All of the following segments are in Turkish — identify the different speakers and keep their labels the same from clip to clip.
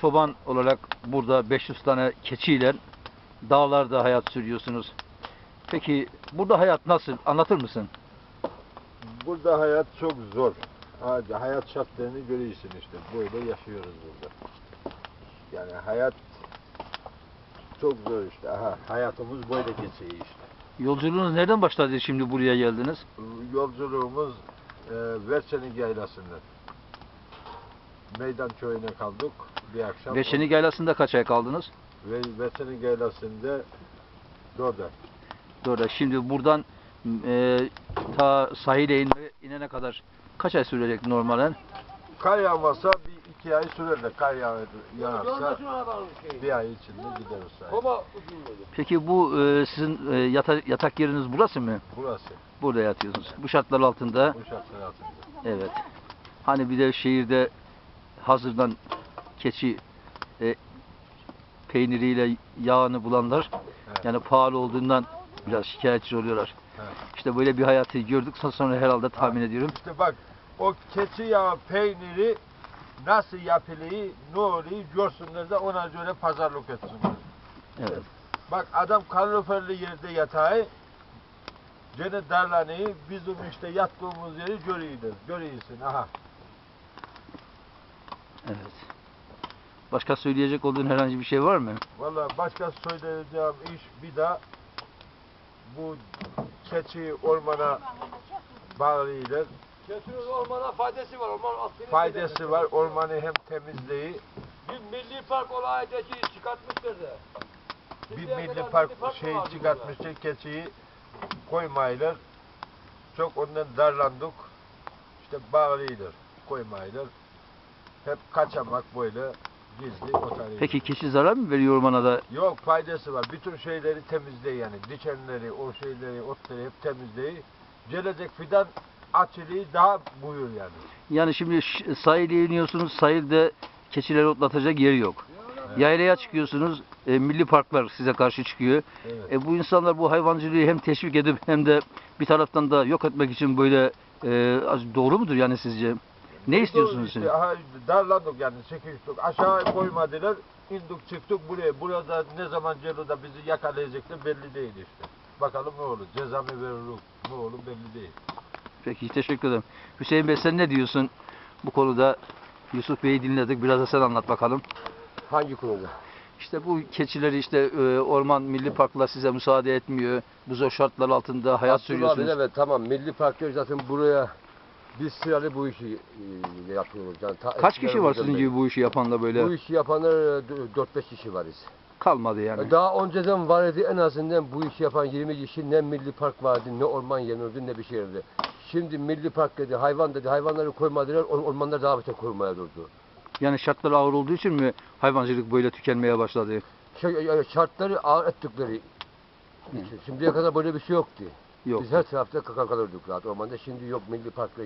Speaker 1: çoban olarak burada 500 tane keçiyle dağlarda hayat sürüyorsunuz. Peki burada hayat nasıl? Anlatır mısın?
Speaker 2: Burada hayat çok zor. Ha- Hayat şartlarını görüyorsun işte. Böyle yaşıyoruz burada. Yani hayat çok zor işte. Aha, hayatımız böyle geçiyor işte.
Speaker 1: Yolculuğunuz nereden başladı şimdi buraya geldiniz?
Speaker 2: Yolculuğumuz e, Verçenik Yaylası'ndan. Meydan köyüne kaldık bir akşam.
Speaker 1: Beşenik Yaylası'nda kaç ay kaldınız?
Speaker 2: Ve Verçenik Yaylası'nda dört ay.
Speaker 1: Doğru. Şimdi buradan e, ta sahile inme- inene kadar kaç ay sürecek normalen?
Speaker 2: Kar yağmasa bir iki ay sürer de kar yağ, yağarsa bir ay içinde gideriz sahile.
Speaker 1: Peki bu e, sizin e, yata- yatak yeriniz burası mı?
Speaker 2: Burası
Speaker 1: Burada yatıyorsunuz. Bu şartlar altında.
Speaker 2: bu şartlar altında.
Speaker 1: Evet. Hani bir de şehirde hazırdan keçi e, peyniriyle yağını bulanlar
Speaker 2: Evet.
Speaker 1: yani pahalı olduğundan biraz şikayetçi oluyorlar.
Speaker 2: Evet.
Speaker 1: İşte böyle bir hayatı gördük sonra herhalde tahmin ediyorum.
Speaker 2: İşte bak o keçi yağı peyniri nasıl yapılıyor, ne oluyor görsünler de ona göre pazarlık etsinler.
Speaker 1: Evet.
Speaker 2: Bak adam kaloriferli yerde yatağı gene darlanıyor, bizim işte yattığımız yeri görüyoruz, görüyorsun aha.
Speaker 1: Evet. Başka söyleyecek olduğun herhangi bir şey var mı?
Speaker 2: Valla başka söyleyeceğim iş bir daha bu keçi ormana bağlıyorlar.
Speaker 3: Keçinin ormana faydası var. Orman aslını
Speaker 2: Faydası var, ormanı hem temizliği,
Speaker 3: Bir milli park olaydaki çıkartmıştır da.
Speaker 2: bir milli park
Speaker 3: milli park
Speaker 2: şey
Speaker 3: vardı
Speaker 2: çıkartmışlar keçiyi koymaylar. Çok ondan darlandık. İşte bağlıyorlar, koymaylar. Hep kaçamak böyle gizli otarıyor.
Speaker 1: Peki keçi zarar mı veriyor ormana da?
Speaker 2: Yok faydası var. Bütün şeyleri temizliyor yani. Dikenleri, o şeyleri, otları hep temizliyor. Gelecek fidan açılığı daha buyur yani.
Speaker 1: Yani şimdi ş- sahile iniyorsunuz, sahilde keçileri otlatacak yeri yok. Yaylaya çıkıyorsunuz, e, milli parklar size karşı çıkıyor.
Speaker 2: Evet.
Speaker 1: E, bu insanlar bu hayvancılığı hem teşvik edip hem de bir taraftan da yok etmek için böyle e, az- doğru mudur yani sizce? Ne istiyorsunuz
Speaker 2: İşte,
Speaker 1: siz?
Speaker 2: aha, darlandık yani çekiştik. Aşağı koymadılar. indik çıktık buraya. Burada ne zaman da bizi yakalayacaklar belli değil işte. Bakalım ne olur. Ceza mı verilir? Ne olur belli değil.
Speaker 1: Peki teşekkür ederim. Hüseyin Bey sen ne diyorsun bu konuda? Yusuf Bey'i dinledik. Biraz da sen anlat bakalım.
Speaker 4: Hangi konuda?
Speaker 1: İşte bu keçileri işte e, orman milli parklar size müsaade etmiyor. Bu zor şartlar altında hayat
Speaker 4: Abdullah
Speaker 1: sürüyorsunuz.
Speaker 4: abi, Evet tamam Milli Park'ta zaten buraya biz sıralı bu işi e, yapıyoruz. Yani ta-
Speaker 1: Kaç kişi var sizin gibi bu işi yapan da böyle?
Speaker 4: Bu işi yapanlar e, dö- 4-5 kişi varız.
Speaker 1: Kalmadı yani.
Speaker 4: Daha önceden var idi en azından bu işi yapan 20 kişi ne Milli Park vardı ne orman yenirdi ne bir şey yerdi. Şimdi Milli Park dedi hayvan dedi hayvanları koymadılar or- ormanlar daha beter korumaya durdu.
Speaker 1: Yani şartlar ağır olduğu için mi hayvancılık böyle tükenmeye başladı?
Speaker 4: Şey, e, şartları ağır ettikleri için. Şimdiye kadar böyle bir şey yoktu.
Speaker 1: Yok.
Speaker 4: Biz her tarafta kaka kalırdık rahat ormanda. Şimdi yok milli parkla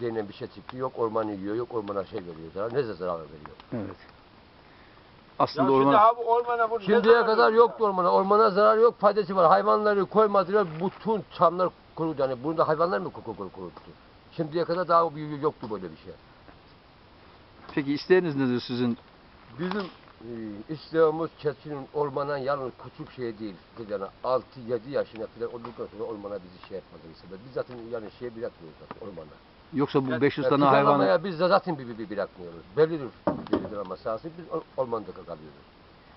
Speaker 4: denilen bir şey çıktı. Yok ormanı yiyor, yok ormana şey veriyor. Zarar, ne zarar veriyor.
Speaker 1: Evet.
Speaker 2: Ya
Speaker 1: Aslında
Speaker 2: şimdi
Speaker 1: orman
Speaker 2: abi ormana bu ne
Speaker 4: Şimdiye kadar
Speaker 2: veriyor
Speaker 4: yoktu ormana. Ormana zarar yok, faydası var. Hayvanları koymadılar, bütün çamlar kurudu. Yani burada hayvanlar mı kurudu? kurudu? Şimdiye kadar daha yoktu böyle bir şey.
Speaker 1: Peki isteğiniz nedir sizin?
Speaker 4: Bizim e, isteğimiz keçinin ormana yalnız küçük şey değil. Yani 6-7 yaşına kadar olduktan sonra ormana bizi şey yapmadığını sebep. Biz zaten yani şey bırakmıyoruz zaten ormana.
Speaker 1: Yoksa bu
Speaker 4: Yani
Speaker 1: 500
Speaker 4: yani
Speaker 1: tane hayvanı
Speaker 4: biz de zaten bir, bir, bir bırakmıyoruz. Bellidir bellidir ama sahası biz or- ormanda kalıyoruz.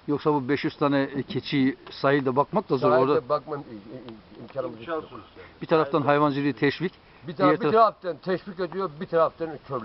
Speaker 1: yoksa bu 500 tane keçi sahilde bakmak da zor. Orada
Speaker 4: Sahilde bakma im- im- imkanımız yok.
Speaker 1: Bir taraftan hayvancılığı teşvik,
Speaker 4: Bir, taraf,
Speaker 1: Diğer
Speaker 4: bir
Speaker 1: taraf-
Speaker 4: taraftan teşvik ediyor, bir taraftan kör